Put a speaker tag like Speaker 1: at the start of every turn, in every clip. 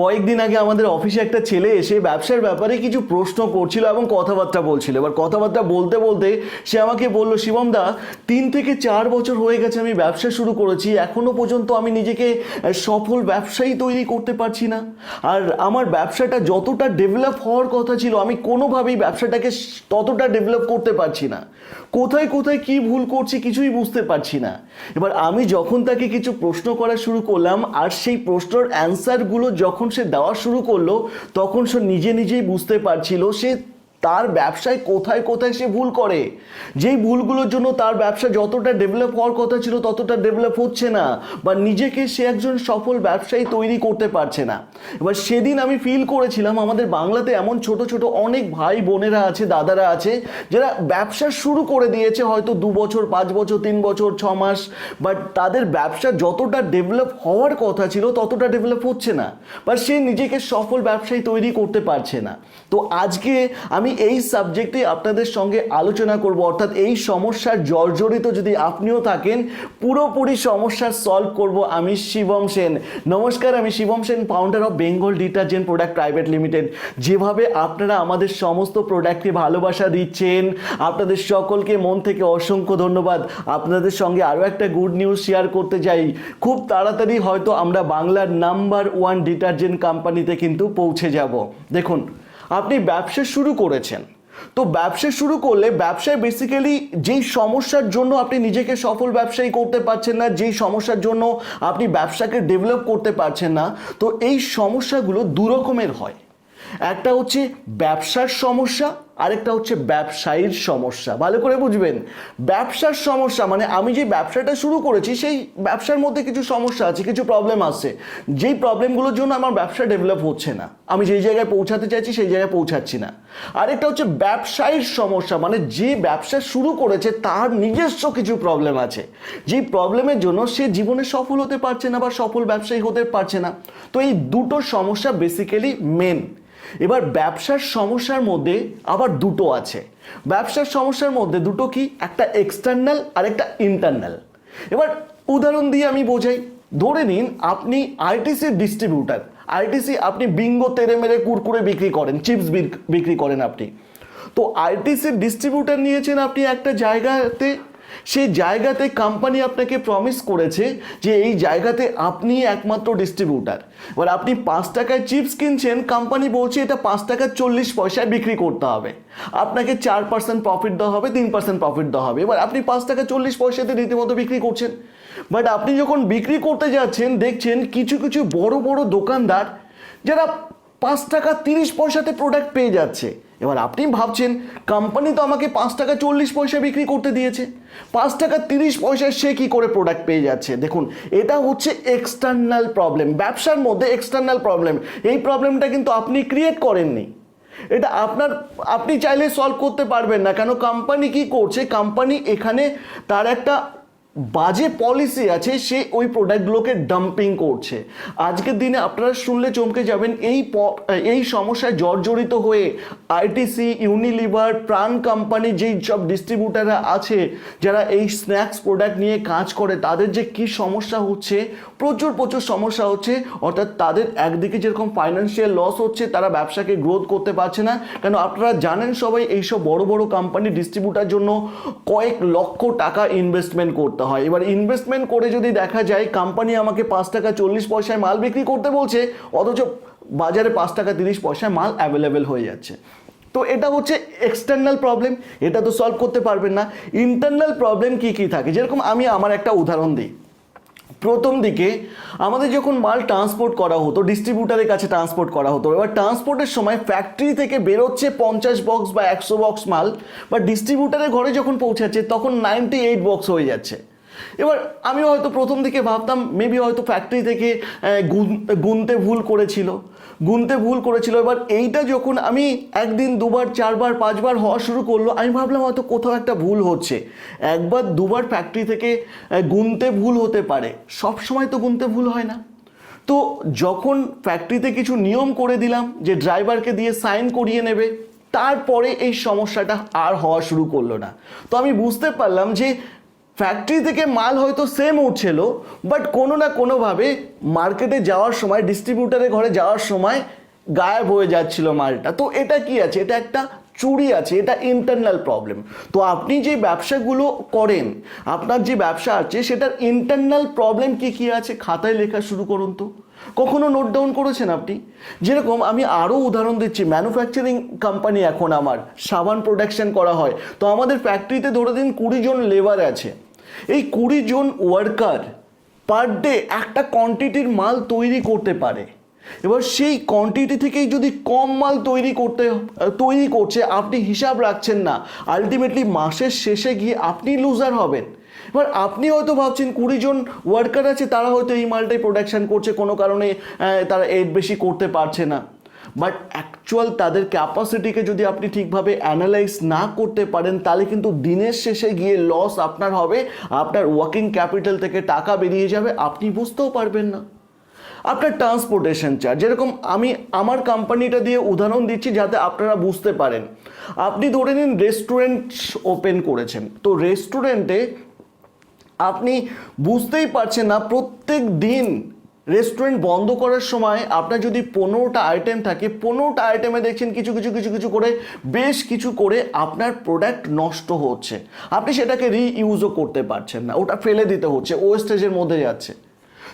Speaker 1: কয়েকদিন আগে আমাদের অফিসে একটা ছেলে এসে ব্যবসার ব্যাপারে কিছু প্রশ্ন করছিল এবং কথাবার্তা বলছিল। এবার কথাবার্তা বলতে বলতে সে আমাকে বলল, শিবম দা, তিন থেকে চার বছর হয়ে গেছে আমি ব্যবসা শুরু করেছি, এখনও পর্যন্ত আমি নিজেকে সফল ব্যবসায়ী তৈরি করতে পারছি না। আর আমার ব্যবসাটা যতটা ডেভেলপ হওয়ার কথা ছিল, আমি কোনোভাবেই ব্যবসাটাকে ততটা ডেভেলপ করতে পারছি না। কোথায় কোথায় কি ভুল করছি কিছুই বুঝতে পারছি না। এবার আমি যখন তাকে কিছু প্রশ্ন করা শুরু করলাম, আর সেই প্রশ্নের অ্যান্সারগুলো যখন সে দেওয়া শুরু করল তখন সে নিজে নিজেই বুঝতে পারছিল সে তার ব্যবসায় কোথায় কোথায় সে ভুল করে? যেই ভুলগুলোর জন্য তার ব্যবসা যতটা ডেভেলপ হওয়ার কথা ছিল ততটা ডেভেলপ হচ্ছে না বা নিজেকে সে একজন সফল ব্যবসায়ী তৈরি করতে পারছে না। এবার সেদিন আমি ফিল করেছিলাম আমাদের বাংলাতে এমন ছোট ছোট অনেক ভাই বোনেরা আছে, দাদারা আছে, যারা ব্যবসা শুরু করে দিয়েছে হয়তো দু বছর, পাঁচ বছর, তিন বছর, ছ মাস বাট তাদের ব্যবসা যতটা ডেভেলপ হওয়ার কথা ছিল ততটা ডেভেলপ হচ্ছে না। বা সে নিজেকে সফল ব্যবসায়ী তৈরি করতে পারছে না। তো আজকে আমি এই সাবজেক্টে আপনাদের সঙ্গে আলোচনা করব। অর্থাৎ এই সমস্যার জর্জরিত যদি আপনিও থাকেন, পুরোপুরি সমস্যার সলভ করব আমি শিবম সেন। নমস্কার, আমি Shivam Sen founder of Bengal detergent product private limited যেভাবে আপনারা আমাদের সমস্ত প্রোডাক্টকে ভালোবাসা দিচ্ছেন, আপনাদের সকলকে মন থেকে অসংখ্য ধন্যবাদ। আপনাদের সঙ্গে আরও একটা গুড নিউজ শেয়ার করতে যাই খুব তাড়াতাড়ি হয়তো আমরা বাংলার নাম্বার ওয়ান ডিটারজেন্ট কোম্পানিতে কিন্তু পৌঁছে যাব। দেখুন আপনি ব্যবসা শুরু করেছেন। তো ব্যবসা শুরু করলে ব্যবসায় বেসিক্যালি যেই সমস্যার জন্য আপনি নিজেকে সফল ব্যবসায়ী করতে পারছেন না, যেই সমস্যার জন্য আপনি ব্যবসাকে ডেভেলপ করতে পারছেন না, তো এই সমস্যাগুলো দু রকমের হয়। একটা হচ্ছে ব্যবসার সমস্যা, আরেকটা হচ্ছে ব্যবসায়ীর সমস্যা। ভালো করে বুঝবেন। ব্যবসার সমস্যা মানে আমি যে ব্যবসাটা শুরু করেছি, সেই ব্যবসার মধ্যে কিছু সমস্যা আছে, কিছু প্রবলেম আছে। যেই প্রবলেমগুলোর জন্য আমার ব্যবসা ডেভেলপ হচ্ছে না। আমি যেই জায়গায় পৌঁছাতে চাইছি, সেই জায়গায় পৌঁছাচ্ছি না। আরেকটা হচ্ছে ব্যবসায়ীর সমস্যা মানে যে ব্যবসা শুরু করেছে, তার নিজস্ব কিছু প্রবলেম আছে। যেই প্রবলেমের জন্য সে জীবনে সফল হতে পারছে না বা সফল ব্যবসায়ী হতে পারছে না। তো এই দুটো সমস্যা বেসিক্যালি মেন এবার ব্যবসার সমস্যার মধ্যে আবার দুটো আছে। ব্যবসার সমস্যার মধ্যে দুটো কি? একটা এক্সটার্নাল আর একটা ইন্টারনাল এবার উদাহরণ দিয়ে আমি বোঝাই। ধরে নিন আপনি আইটিসির ডিস্ট্রিবিউটার আইটিসি আপনি বিঙ্গো তেরে মেরে কুরকুরে বিক্রি করেন চিপস বিক্রি করেন আপনি। তো আইটিসির ডিস্ট্রিবিউটার নিয়েছেন আপনি একটা জায়গাতে সেই জায়গাতে কোম্পানি আপনাকে প্রমিস করেছে যে এই জায়গাতে আপনি একমাত্র ডিস্ট্রিবিউটার এবার আপনি পাঁচ টাকায় চিপস কিনছেন কোম্পানি বলছে এটা পাঁচ টাকা চল্লিশ পয়সায় বিক্রি করতে হবে। আপনাকে চার পার্সেন্ট প্রফিট দেওয়া হবে, তিন পার্সেন্ট প্রফিট দেওয়া হবে। এবার আপনি পাঁচ টাকা চল্লিশ পয়সাতে রীতিমতো বিক্রি করছেন। বাট আপনি যখন বিক্রি করতে যাচ্ছেন, দেখছেন কিছু কিছু বড় বড় দোকানদার যারা পাঁচ টাকা তিরিশ পয়সাতে প্রোডাক্ট পেয়ে যাচ্ছে। এবার আপনি ভাবছেন কোম্পানি তো আমাকে পাঁচ টাকা চল্লিশ পয়সা বিক্রি করতে দিয়েছে। পাঁচ টাকা তিরিশ পয়সায় সে কী করে প্রোডাক্ট পেয়ে যাচ্ছে? দেখুন, এটা হচ্ছে এক্সটার্নাল প্রবলেম ব্যবসার মধ্যে এক্সটার্নাল প্রবলেম এই প্রবলেমটা কিন্তু আপনি ক্রিয়েট করেননি। এটা আপনার, আপনি চাইলে সলভ করতে পারবেন না, কেন কোম্পানি কি করছে? কোম্পানি এখানে তার একটা বাজে পলিসি আছে, সে ওই প্রোডাক্টগুলোকে ডাম্পিং করছে। আজকের দিনে আপনারা শুনলে চমকে যাবেন, এই এই সমস্যায় জর্জরিত হয়ে আইটিসি ইউনিলিভার প্রাণ কোম্পানি যেই সব ডিস্ট্রিবিউটাররা আছে, যারা এই স্ন্যাক্স প্রোডাক্ট নিয়ে কাজ করে, তাদের যে কি সমস্যা হচ্ছে, প্রচুর প্রচুর সমস্যা হচ্ছে, অর্থাৎ তাদের একদিকে যেরকম ফাইন্যান্সিয়াল লস হচ্ছে, তারা ব্যবসাকে গ্রোথ করতে পারছে না। কেন আপনারা জানেন সবাই, এইসব বড় বড় কোম্পানি ডিস্ট্রিবিউটার জন্য কয়েক লক্ষ টাকা ইনভেস্টমেন্ট করতে হয়। এবার ইনভেস্টমেন্ট করে যদি দেখা যায় কোম্পানি আমাকে পাঁচ টাকা চল্লিশ পয়সায় মাল বিক্রি করতে বলছে, অথচ বাজারে পাঁচ টাকা তিরিশ পয়সায় মাল অ্যাভেলেবেল হয়ে যাচ্ছে। তো এটা হচ্ছে এক্সটার্নাল প্রবলেম এটা তো সলভ করতে পারবেন না। ইন্টারনাল প্রবলেম কি কি থাকে? যেরকম আমি আমার একটা উদাহরণ দিই। প্রথম দিকে আমাদের যখন মাল ট্রান্সপোর্ট করা হতো ডিস্ট্রিবিউটারের কাছে ট্রান্সপোর্ট করা হতো, এবার ট্রান্সপোর্টের সময় ফ্যাক্টরি থেকে বেরোচ্ছে পঞ্চাশ বক্স বা একশো বক্স মাল বা ডিস্ট্রিবিউটারের ঘরে যখন পৌঁছাচ্ছে, তখন নাইনটি এইট বক্স হয়ে যাচ্ছে। এবার আমি হয়তো প্রথম দিকে ভাবতাম মেবি হয়তো ফ্যাক্টরি থেকে গুনতে ভুল করেছিল। গুনতে ভুল করেছিল। এবার এইটা যখন আমি একদিন, দুবার, চারবার, পাঁচবার হওয়া শুরু করল, আমি ভাবলাম হয়তো কোথাও একটা ভুল হচ্ছে। একবার, দুবার ফ্যাক্টরি থেকে গুনতে ভুল হতে পারে। সব সময় তো গুনতে ভুল হয় না। তো যখন ফ্যাক্টরিতে কিছু নিয়ম করে দিলাম, যে ড্রাইভারকে দিয়ে সাইন করিয়ে নেবে, তারপরে এই সমস্যাটা আর হওয়া শুরু করল না। তো আমি বুঝতে পারলাম যে ফ্যাক্টরি থেকে মাল হয়তো সেম উঠছিল বাট কোনো না কোনোভাবে মার্কেটে যাওয়ার সময় ডিস্ট্রিবিউটারের ঘরে যাওয়ার সময় গায়েব হয়ে যাচ্ছিল মালটা। তো এটা কি আছে? এটা একটা চুরি আছে, এটা ইন্টারনাল প্রবলেম তো আপনি যে ব্যবসাগুলো করেন, আপনার যে ব্যবসা আছে, সেটার ইন্টারনাল প্রবলেম কি কি আছে? খাতায় লেখা শুরু করুন তো। কখনো নোট ডাউন করেছেন আপনি? যেরকম আমি আরও উদাহরণ দিচ্ছি ম্যানুফ্যাকচারিং কোম্পানি এখন আমার, সাবান প্রোডাকশন করা হয়। তো আমাদের ফ্যাক্টরিতে ধরে দিন কুড়ি জন লেবার আছে। এই কুড়ি জন ওয়ার্কার পার ডে একটা কোয়ান্টিটির মাল তৈরি করতে পারে। এবার সেই কোয়ান্টিটি থেকেই যদি কম মাল তৈরি করতে, তৈরি করছে, আপনি হিসাব রাখছেন না। আলটিমেটলি মাসের শেষে গিয়ে আপনি লুজার হবেন। এবার আপনি হয়তো ভাবছেন কুড়ি জন ওয়ার্কার আছে, তারা হয়তো এই মালটাই প্রোডাকশন করছে, কোনো কারণে তারা এর বেশি করতে পারছে না। বাট অ্যাকচুয়াল তাদের ক্যাপাসিটিকে যদি আপনি ঠিকভাবে অ্যানালাইজ না করতে পারেন, তাহলে কিন্তু দিনের শেষে গিয়ে লস আপনার হবে। আপনার ওয়ার্কিং ক্যাপিটাল থেকে টাকা বেরিয়ে যাবে, আপনি বুঝতেও পারবেন না। আপনার ট্রান্সপোর্টেশন চার্জ যেরকম আমি আমার কোম্পানিটা দিয়ে উদাহরণ দিচ্ছি যাতে আপনারা বুঝতে পারেন। আপনি ধরে নিন রেস্টুরেন্ট ওপেন করেছেন। তো রেস্টুরেন্টে আপনি বুঝতেই পারছেন না প্রত্যেক দিন রেস্টুরেন্ট বন্ধ করার সময় আপনার যদি পনেরোটা আইটেম থাকে, পনেরোটা আইটেমে দেখছেন কিছু কিছু কিছু কিছু করে বেশ কিছু করে আপনার প্রোডাক্ট নষ্ট হচ্ছে। আপনি সেটাকে রিইউজও করতে পারছেন না, ওটা ফেলে দিতে হচ্ছে ওয়েস্টেজের মধ্যে যাচ্ছে।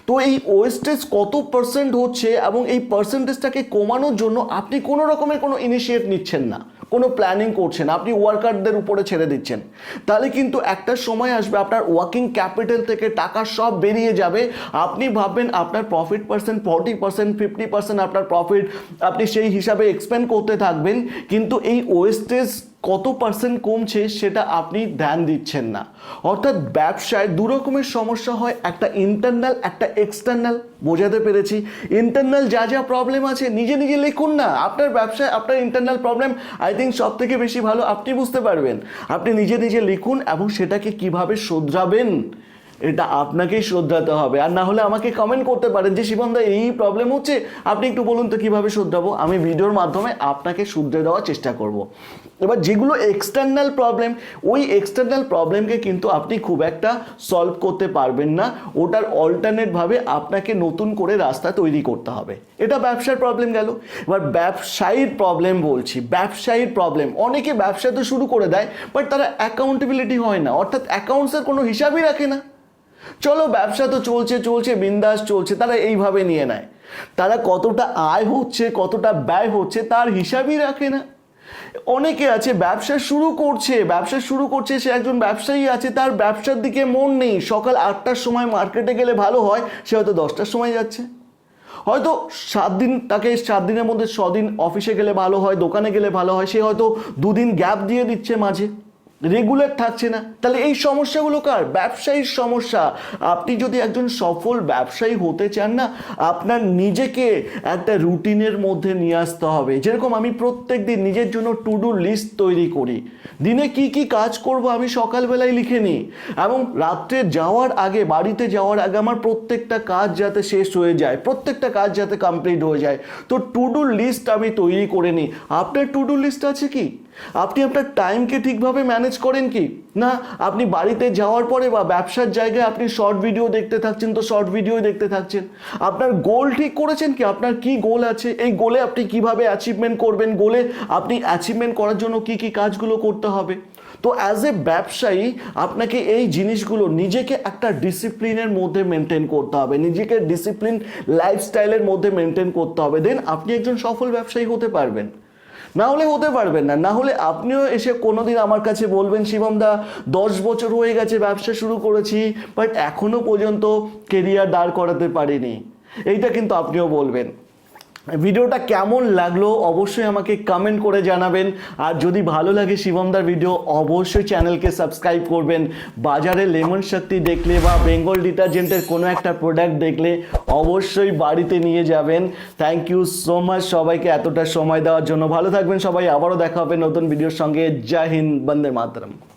Speaker 1: তো এই ওয়েস্টেজ কত পার্সেন্ট হচ্ছে এবং এই পার্সেন্টেজটাকে কমানোর জন্য আপনি কোনো রকমের কোনো ইনিশিয়েট নিচ্ছেন না। কোনো প্ল্যানিং করছেন, আপনি ওয়ার্কারদের উপরে ছেড়ে দিচ্ছেন। তাহলে কিন্তু একটা সময় আসবে, আপনার ওয়ার্কিং ক্যাপিটাল থেকে টাকা সব বেরিয়ে যাবে। আপনি ভাববেন আপনার profit percent forty percent fifty percent আপনার প্রফিট আপনি সেই হিসাবে এক্সপেন্ড করতে থাকবেন। কিন্তু এই ওয়েস্টেজ কত পার্সেন্ট কমছে সেটা আপনি ধ্যান দিচ্ছেন না। অর্থাৎ ব্যবসায় দু রকমের সমস্যা হয়, একটা ইন্টারনাল একটা এক্সটার্নাল বোঝাতে পেরেছি। ইন্টারনাল যা যা প্রবলেম আছে, নিজে নিজে লিখুন না। আপনার ব্যবসায় আপনার ইন্টারনাল প্রবলেম আই থিঙ্ক সব থেকে বেশি ভালো আপনি বুঝতে পারবেন। আপনি নিজে নিজে লিখুন এবং সেটাকে কীভাবে শোধরাবেন। এটা আপনাকেই শোধরাতে হবে। আর না হলে আমাকে কমেন্ট করতে পারেন যে শিবমদা এই প্রবলেম হচ্ছে। আপনি একটু বলুন তো, কীভাবে শুধরাবো? আমি ভিডিওর মাধ্যমে আপনাকে শুধরে দেওয়ার চেষ্টা করব। এবার যেগুলো এক্সটার্নাল প্রবলেম ওই এক্সটার্নাল প্রবলেমকে কিন্তু আপনি খুব একটা সলভ করতে পারবেন না। ওটার অল্টারনেটভাবে আপনাকে নতুন করে রাস্তা তৈরি করতে হবে। এটা ব্যবসার প্রবলেম গেল। এবার ব্যবসায়ীর প্রবলেম বলছি। ব্যবসায়ীর প্রবলেম অনেকে ব্যবসা তো শুরু করে দেয় বাট তারা অ্যাকাউন্টেবিলিটি হয় না। অর্থাৎ অ্যাকাউন্টসের কোনো হিসাবই রাখে না। চলো ব্যবসা তো চলছে চলছে, বিন্দাস চলছে, তারা এইভাবে নিয়ে নেয়। তারা কতটা আয় হচ্ছে, কতটা ব্যয় হচ্ছে, তার হিসাবই রাখে না। অনেকে আছে, ব্যবসা শুরু করছে, ব্যবসা শুরু করছে, সে একজন ব্যবসায়ী আছে, তার ব্যবসার দিকে মন নেই। সকাল আটটার সময় মার্কেটে গেলে ভালো হয়, সে হয়তো দশটার সময় যাচ্ছে। হয়তো সাত দিন, তাকে সাত দিনের মধ্যে দিন অফিসে গেলে ভালো হয়, দোকানে গেলে ভালো হয়, সে হয়তো দুদিন গ্যাপ দিয়ে দিচ্ছে মাঝে। রেগুলার থাকছে না। তাহলে এই সমস্যাগুলো কার? ব্যবসায়ীর সমস্যা। আপনি যদি একজন সফল ব্যবসায়ী হতে চান না, আপনার নিজেকে একটা রুটিনের মধ্যে নিয়ে আসতে হবে। যেরকম আমি প্রত্যেক দিন নিজের জন্য টু ডু লিস্ট তৈরি করি। দিনে কি কি কাজ করব আমি সকালবেলায় লিখে নিই। এবং রাত্রে যাওয়ার আগে, বাড়িতে যাওয়ার আগে আমার প্রত্যেকটা কাজ যাতে শেষ হয়ে যায়, প্রত্যেকটা কাজ যাতে কমপ্লিট হয়ে যায়। তো টু ডু লিস্ট আমি তৈরি করে নিই। আপনার টু ডু লিস্ট আছে কি? আপনি আপনার টাইমকে ঠিকভাবে ম্যানেজ করেন কি? না, আপনি বাড়িতে যাওয়ার পরে বা ব্যবসার জায়গায় আপনি শর্ট ভিডিও দেখতে থাকছেন তো শর্ট ভিডিও দেখতে থাকছেন। আপনার গোল ঠিক করেছেন কি? আপনার কি গোল আছে? এই গোলে আপনি কীভাবে অ্যাচিভমেন্ট করবেন? গোলে আপনি অ্যাচিভমেন্ট করার জন্য কি কি কাজগুলো করতে হবে? তো অ্যাজ এ ব্যবসায়ী, আপনাকে এই জিনিসগুলো নিজেকে একটা ডিসিপ্লিনের মধ্যে মেনটেন করতে হবে। নিজেকে ডিসিপ্লিন লাইফস্টাইলের মধ্যে মেনটেন করতে হবে। দেন আপনি একজন সফল ব্যবসায়ী হতে পারবেন। না হলে হতে পারবেন না। না হলে আপনিও এসে কোনোদিন আমার কাছে বলবেন, শিবম দা, দশ বছর হয়ে গেছে, ব্যবসা শুরু করেছি বাট এখনও পর্যন্ত কেরিয়ার দাঁড় করাতে পারিনি। এইটা কিন্তু আপনিও বলবেন। ভিডিওটা কেমন লাগল অবশ্যই আমাকে কমেন্ট করে জানাবেন। আর যদি ভালো লাগে শিবমদার ভিডিও অবশ্যই চ্যানেলকে সাবস্ক্রাইব করবেন। বাজারে লেমন শক্তি দেখলে বা বেঙ্গল ডিটারজেন্টের কোনো একটা প্রোডাক্ট দেখলে অবশ্যই বাড়িতে নিয়ে যাবেন। থ্যাংক ইউ সো মাচ সবাইকে এতটা সময় দেওয়ার জন্য। ভালো থাকবেন সবাই, আবারও দেখা হবে নতুন ভিডিওর সঙ্গে। জয় হিন্দ, বন্দে মাতরম।